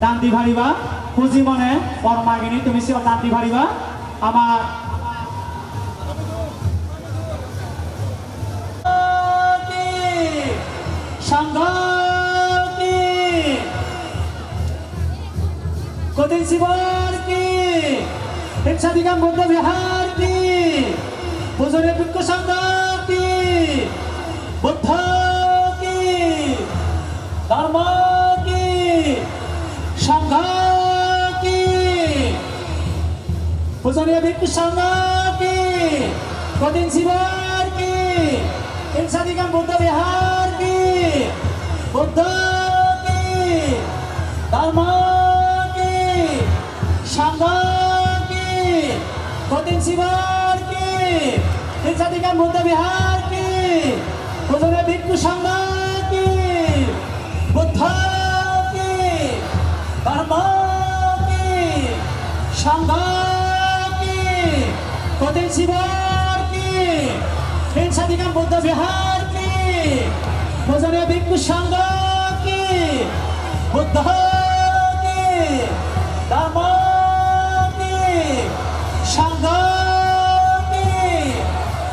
দান্তি ভারিবা পুঁজি মনে পরমাগিনী তুমি শিব দান্তি ভারিবা? আমার কদিন শিবর কি? হিংসাদিকা বৌদ্ধ বিহার কি? পুজোরে বিক্ষ সংঘ কি বুদ্ধ कृष्णा की गोविंद शिवार की इंसानिका बुद्ध विहार की बुद्ध की धर्म की शांधा की गोविंद शिवार की इंसानिका बुद्ध विहार की बुद्ध में भिक्षु संघा की बुद्ध की धर्म की संघा ફતેહ શિવાર કી ફેન સાધિકા બુદ્ધ વિહાર કી ભજને ભિક્ષુ સંઘ કી બુદ્ધ કી ધામ કી સંઘ કી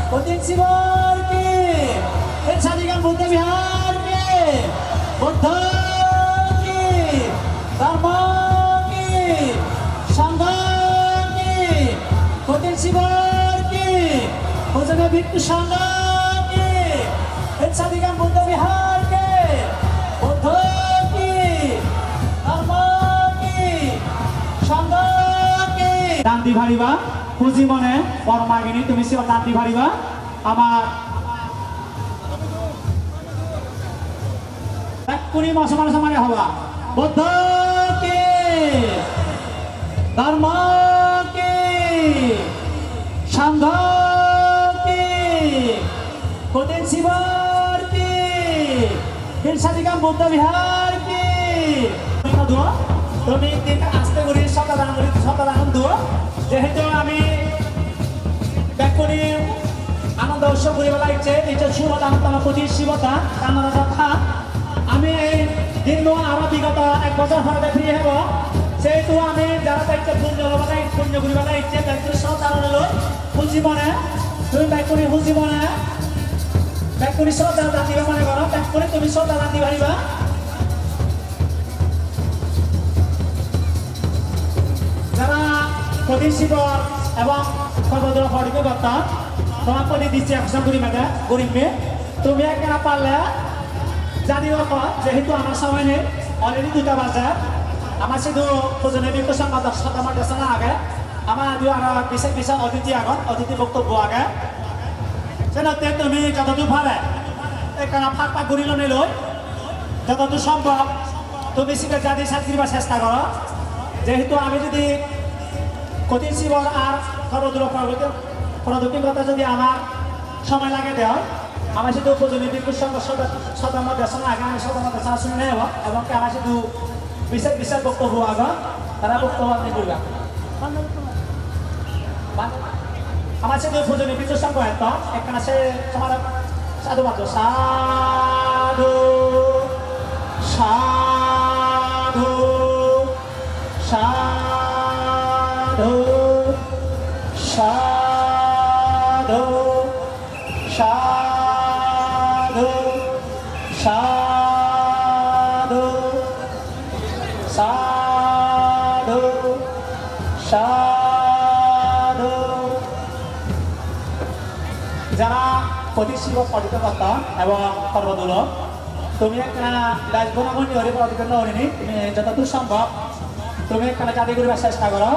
ફતેહ શિવાર ভোজনে ভিক্ষু সংঘ কি হিংসাদিকা বৌদ্ধ বিহার কি? বুদ্ধ ভারিবা পুঁজি মনে, পরমাগিনী, তুমি দান্তি ভারিবা? আমার মুসলমান সমানে বুদ্ধ কি? ধর্ম কি? সংঘ खोदेसी बार की हिलसा निगम बुद्ध विहार की ধোয়া তুমি তিনটা আস্তে করি সপ্তাহ দান করি সপ্তাহ দান ধোয়া যেহেতু আমি ব্যাকুনি আনন্দ উৎসব করিব লাগছে এটা শুভ দান, তোমার প্রতি শিবতা কামনা কথা আমি এই দিন আরও বিগত এক বছর হতে ফিরে হব। সেহেতু আমি যারা দায়িত্ব পুণ্য হবা নাই পুণ্য করিবা লাগছে দায়িত্ব সব দান হলো মানে খুঁজি মনে তুমি ব্যাকুনি খুঁজি মনে ତାକୁ ନିଶ୍ଚୟ ଜାଣିବା ମାନେ କ'ଣ ତାକୁ ନିଶ୍ଚୟ ଜାଣି ପାରିବା যারা প্রদীপ শিবর এবং সর্বদ্র হরিকে দত্তা তোমার প্রতি দিচ্ছি আকর্ষণ করি মেঘা গরিবে তুমি কেনা পারলে, জানি রাখো যেহেতু আমার সময় নেই অলরেডি দুটা বাজে। আমার শুধু প্রজনের বিকশন বা দশ শতাংশ আগে। আমার আদিও আর বিশেষ বিশেষ অতিথি আগত, অতিথি বক্তব্য আগে। সেনাতে তুমি যতদূর পারে একখানা ফাঁক ফাঁক ঘুরি লনে লৈ যতদূর সম্ভব, তুমি সেটা জাতি সাথে চেষ্টা করো। যেহেতু আমি যদি কঠিন শিবর আর সর্বদূর প্রদক্ষিণতা যদি আমার সময় লাগে দেওয়া আমার শুধু উপজনী বিদ্যুৎ সংঘ সদম দেশন আগে আমি সদম দেশন শুনে নেব এবং আমার শুধু বিশেষ বিশেষ বক্তব্য আগ, তারা বক্তব্য আপনি করবেন। আমার শুধু ভোজনে বিদ্যুৎ সঙ্গ একদম একখানা সে তোমার সাধু মাত্র। সাধু সাধু। প্রতিশীল পরিকর্তা এবং সর্বদূর তুমি একটা রাজবনমণি হরি প্রতিকন্ন হরিণী তুমি যতদূর সম্ভব তুমি একটা জাতি করিবার চেষ্টা করো।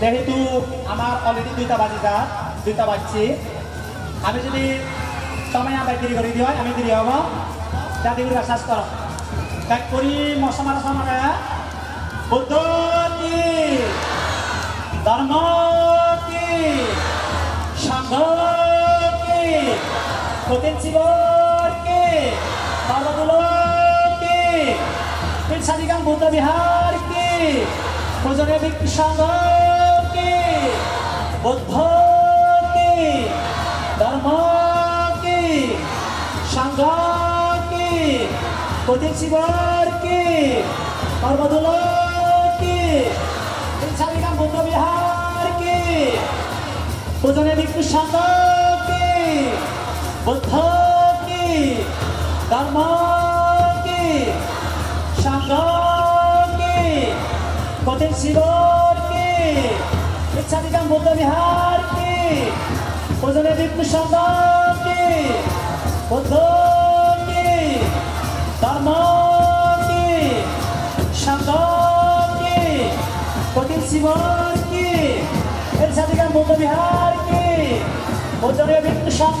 যেহেতু আমার অলরেডি দুইটা বাজি যা, দুইটা বাজছি। আমি যদি সময় আবার দেরি করে আমি দেরি হব। জাতি চেষ্টা করো। তাই করি মশমার সমানে বুদ্ধ! ধর্ম! 고텐치버께 마마블럭께 필차리강 보다비하리께 고전의 백비샹가께 보더께 나르마께 샹가께 고텐치버께 마마블럭께 필차리강 보다비하리께 고전의 백비샹가께 বুদ্ধ কি? ধর্ম কি? সংঘ কি? কঠিন শিবর কি? ইচ্ছাদিগাম বুদ্ধ বিহার কি? পূজনে ভিক্ষু সংঘ কি? বুদ্ধ কি? ধর্ম কি? সংঘ কি? কঠিন শিবর কি? সাথে বৌদ্ধ বিহার কি? বৌদ্ধের ভিত্তি সংঘ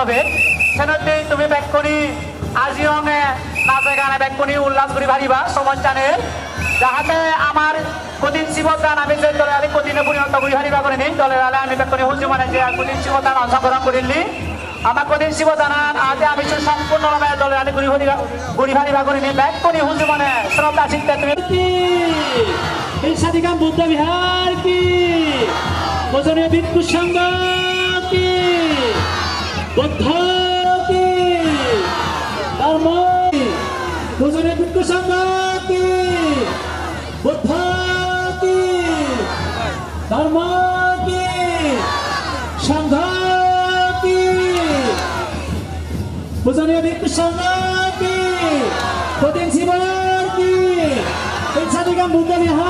হবে। সেনতে, তুমি ব্যাক করি। আজিও নাচে গানে ব্যাক করি, উল্লাস করি, ভারিবা জানে। যাহাতে আমার কদিন শিবদান, আমি যে দলের আলি কদিনে পরিণত করি, হারিবা করে নিই দলের আলে আমি ব্যাক করি হুজু মানে যে কদিন শিবদান অংশগ্রহণ করিলি আমার কদিন শিবদান আজ আমি সম্পূর্ণভাবে দলের আলি করি, হরিবা করি, হারিবা নিই ব্যাক করি হুজু মানে শ্রদ্ধা শিখতে তুমি সাদিকাম বুদ্ধ বিহার কি? ভজনীয় ভিক্ষু সংঘ কি? বুদ্ধ কি ধর্ম কি ভজনীয় ভিক্ষু সংঘ কি বুদ্ধ কি ধর্ম কি সংঘ কি ভজনীয় ভিক্ষু সংঘ কি কঠিন শিবর কি। এই সাদিকাম বুদ্ধ বিহার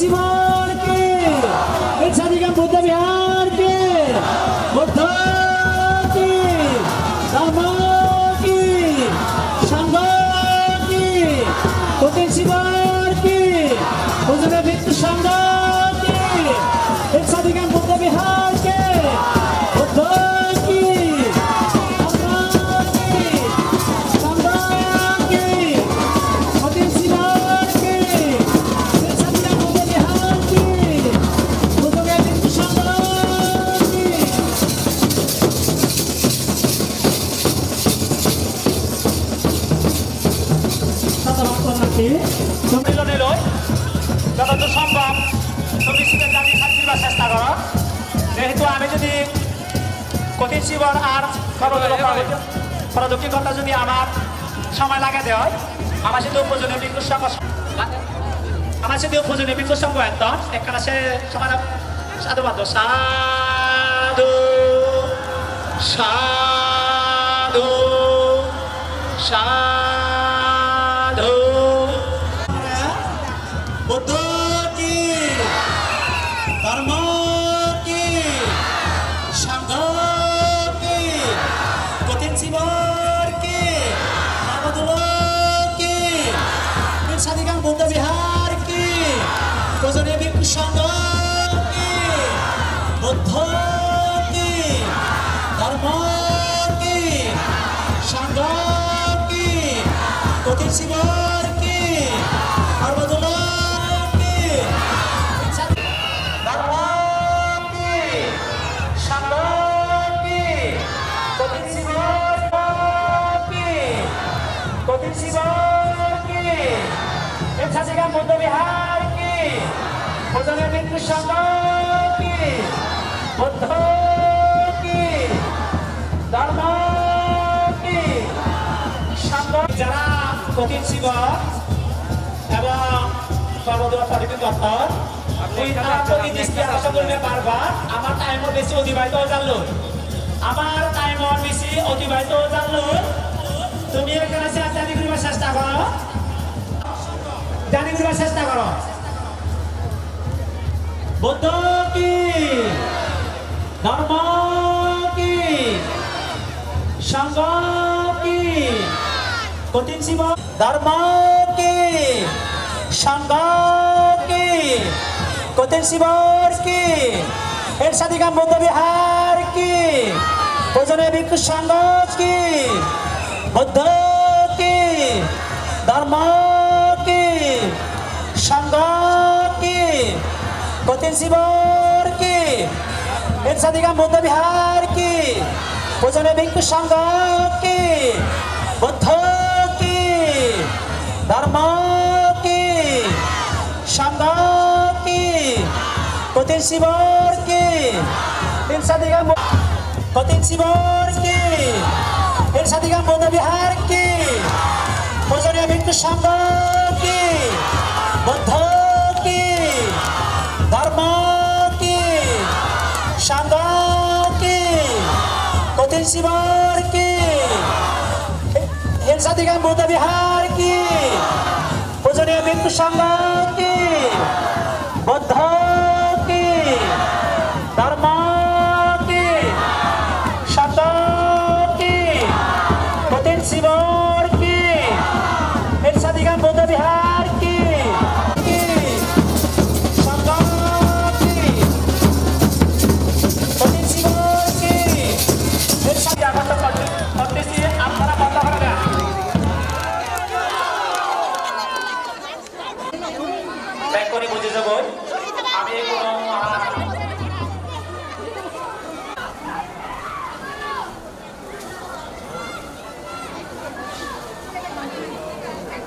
কঠিন শিবর কি এই সাদিকাম বুদ্ধ বিহার কি বুদ্ধ কি ধর্ম কি সংঘ কি কঠিন শিবর কি হুজুরের ভিত্তি সংঘ কি এই সাদিকাম বুদ্ধ যতদূর সম্ভব তুমি শীতের জাতি শান্তির চেষ্টা করো। যেহেতু আমি যদি কঠিন শিবর আর প্রযুক্তিগতা যদি আমার সময় লাগে দেয় আমার সাথে উপযোজনীয় বিদ্যুৎ সঙ্গ আমার সাথে উপযোজনীয় বিদ্যুৎ সঙ্গ একদম এখানে সে সমাজ সাধুবাদ সাধু সাধু সাধু। বুদ্ধ কি ধর্ম কি সংঘ কি কঠিন কি সর্বদল কি ধর্ম কি সংঘ কি কঠিন শিবর কি কঠিন শিবর কি এছাড়া মধ্য বিহার কি ভোজনের মৃত্যু সংঘ কি যারা কঠিন শিব এবং সর্বদা করবে বারবার। আমার টাইমও বেশি অতিবাহিত জানলো আমার টাইমও বেশি অতিবাহিত জানলো তুমি এখানে জানি করিবার চেষ্টা করো। জানি করিবার চেষ্টা করো। বুদ্ধ কি? ধর্ম কি সংঘ কি কঠিন শিব ধর্ম কি সংঘ কি কঠিন শিবর কি? এর সাথিকাম বৌদ্ধ বিহার কি? ভোজনে ভিক্ষু সংঘ কি? বুদ্ধ কি? ধর্ম কি? সংঘ কি? কঠিন শিবর কি? এর সাথিকাম বৌদ্ধ বিহার কি? ভোজনে ভিক্ষু সংঘ কি? বুদ্ধ কি? ধর্ম কি? সংঘ কি? কঠিন শিবর কি? এর সাথিকাম কঠিন শিবর কি? এর সাথিকাম বৌদ্ধ বিহার কি? ভোজনে ভিক্ষু সংঘ কঠিন শিবর কি এর সাথিকাম বৌদ্ধ বিহার কি? ভোজনে ভিক্ষু